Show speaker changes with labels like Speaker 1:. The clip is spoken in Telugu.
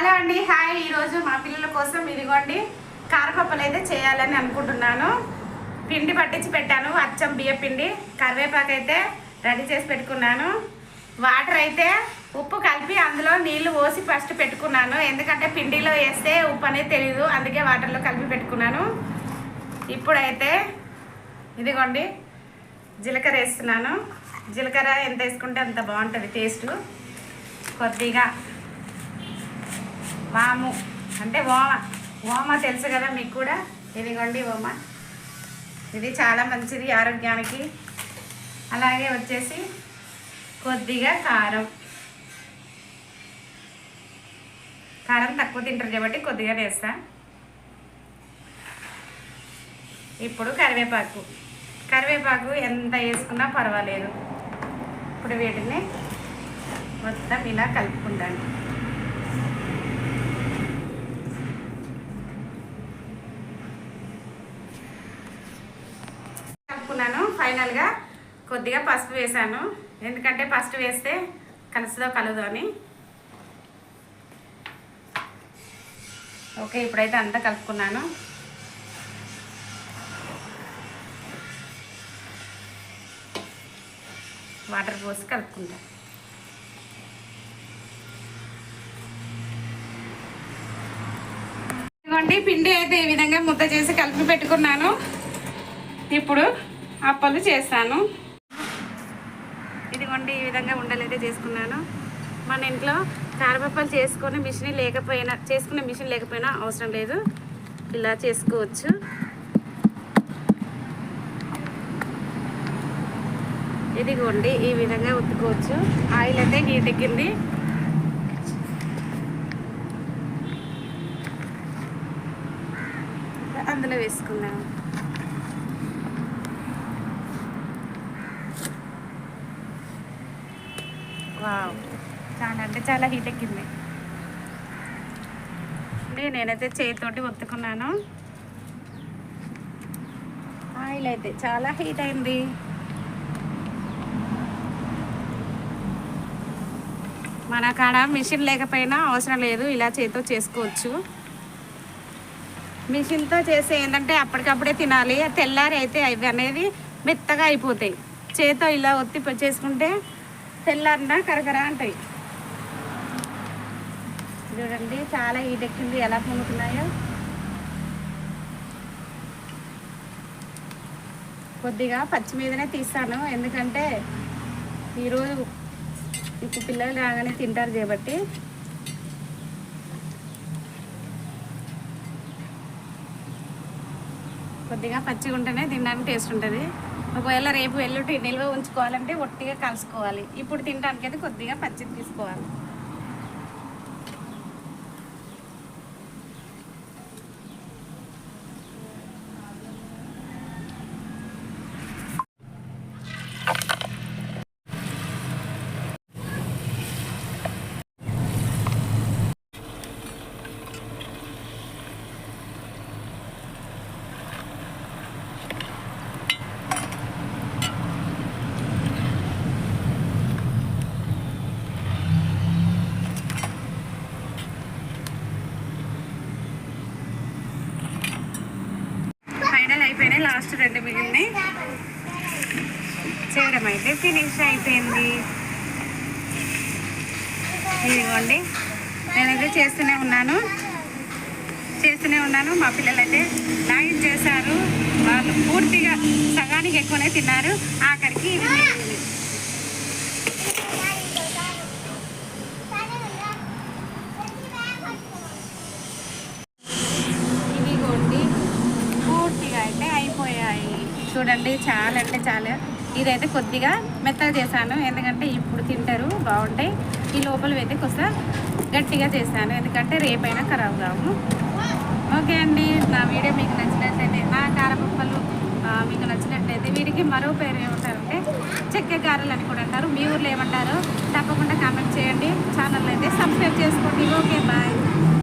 Speaker 1: హలో అండి హాయ్. ఈరోజు మా పిల్లల కోసం ఇదిగోండి కారపప్పలు అయితే చేయాలని అనుకుంటున్నాను. పిండి పట్టించి పెట్టాను అచ్చం బియ్య పిండి కరివేపాకు అయితే రెడీ చేసి పెట్టుకున్నాను. వాటర్ అయితే ఉప్పు కలిపి అందులో నీళ్ళు పోసి ఫస్ట్ పెట్టుకున్నాను. ఎందుకంటే పిండిలో వేస్తే ఉప్పు అనేది తెలియదు అందుకే వాటర్లో కలిపి పెట్టుకున్నాను. ఇప్పుడైతే ఇదిగోండి జీలకర్ర వేస్తున్నాను. జీలకర్ర ఎంత వేసుకుంటే అంత బాగుంటుంది టేస్ట్. కొద్దిగా వాము అంటే ఓమ. ఓమ తెలుసు కదా మీకు కూడా? ఇదిగోండి ఓమ. ఇది చాలా మంచిది ఆరోగ్యానికి. అలాగే వచ్చేసి కొద్దిగా కారం. కారం తక్కువ తింటారు కాబట్టి కొద్దిగా వేస్తా. ఇప్పుడు కరివేపాకు. కరివేపాకు ఎంత వేసుకున్నా పర్వాలేదు. ఇప్పుడు వీటిని మొత్తం ఇలా కలుపుకుంటాను. కలుపుకున్నాను ఫైనల్గా కొద్దిగా పసుపు వేసాను ఎందుకంటే ఫస్ట్ వేస్తే కలుసుదో కలదు అని. ఓకే ఇప్పుడైతే అంతా కలుపుకున్నాను. వాటర్ పోసి కలుపుకుంటా. ఇదిగోండి పిండి అయితే ఈ విధంగా ముద్ద చేసి కలిపి పెట్టుకున్నాను. ఇప్పుడు అప్పలు చేస్తాను ఇదిగోండి ఈ విధంగా ఉండలైతే చేసుకున్నాను. మన ఇంట్లో కారపప్పలు చేసుకొని మిషన్ లేకపోయినా చేసుకునే మిషన్ లేకపోయినా అవసరం లేదు. ఇలా చేసుకోవచ్చు. ఇదిగోండి ఈ విధంగా ఉత్తుకోవచ్చు. ఆయిల్ అయితే హీట్ ఎక్కింది. అందులో వేసుకున్నాను చాలా అంటే చాలా హీట్ ఎక్కింది. అంటే నేనైతే చేతితోటి ఒత్తుకున్నాను. ఆయిల్ అయితే చాలా హీట్ అయింది. మన కాడ మిషన్ లేకపోయినా అవసరం లేదు ఇలా చేతితో చేసుకోవచ్చు. మిషన్తో చేసే ఏంటంటే అప్పటికప్పుడే తినాలి. తెల్లారి అయితే అవి అనేది మెత్తగా అయిపోతాయి. చేతితో ఇలా ఒత్తి చేసుకుంటే తెల్లారిన కరకర అంటాయి. చూడండి చాలా హీట్ ఎలా పొంగుతున్నాయో. కొద్దిగా పచ్చి మీదనే తీస్తాను ఎందుకంటే ఈరోజు ఇప్పుడు పిల్లలు రాగానే తింటారు కాబట్టి కొద్దిగా పచ్చిగా ఉంటేనే తినడానికి టేస్ట్ ఉంటుంది. ఒకవేళ రేపు ఎల్లుండి నిల్వ ఉంచుకోవాలంటే ఒట్టిగా కలుసుకోవాలి. ఇప్పుడు తినడానికి అయితే కొద్దిగా పచ్చి తీసుకోవాలి. చేయడం అయితే ఫినిష్ అయిపోయింది. ఇదిగోండి నేనైతే చేస్తూనే ఉన్నాను. చేస్తూనే ఉన్నాను. మా పిల్లలు అయితే లాగిన్ చేశారు. వాళ్ళు పూర్తిగా సగానికి ఎక్కువనే తిన్నారు. ఆఖరికి ఇవి ఇదిగోండి పూర్తిగా అయితే అయిపోయాయి. చూడండి చాలా అంటే చాలా. ఇదైతే కొద్దిగా మెత్తగా చేశాను. ఎందుకంటే ఇప్పుడు తింటారు బాగుంటాయి. ఈ లోపల అయితే కొంత గట్టిగా చేశాను. ఎందుకంటే రేపైనా ఖరాబ్ కావు ఓకే అండి నా వీడియో మీకు నచ్చినట్లయితే నా కారపప్పలు మీకు నచ్చినట్లయితే వీడికి మరో పేరు ఏమంటారంటే చెక్క గారెలు అని కూడా అంటారు. మీ ఊర్లో ఏమంటారు తప్పకుండా కామెంట్ చేయండి. ఛానల్ అయితే సబ్స్క్రైబ్ చేసుకోండి. Okay bye.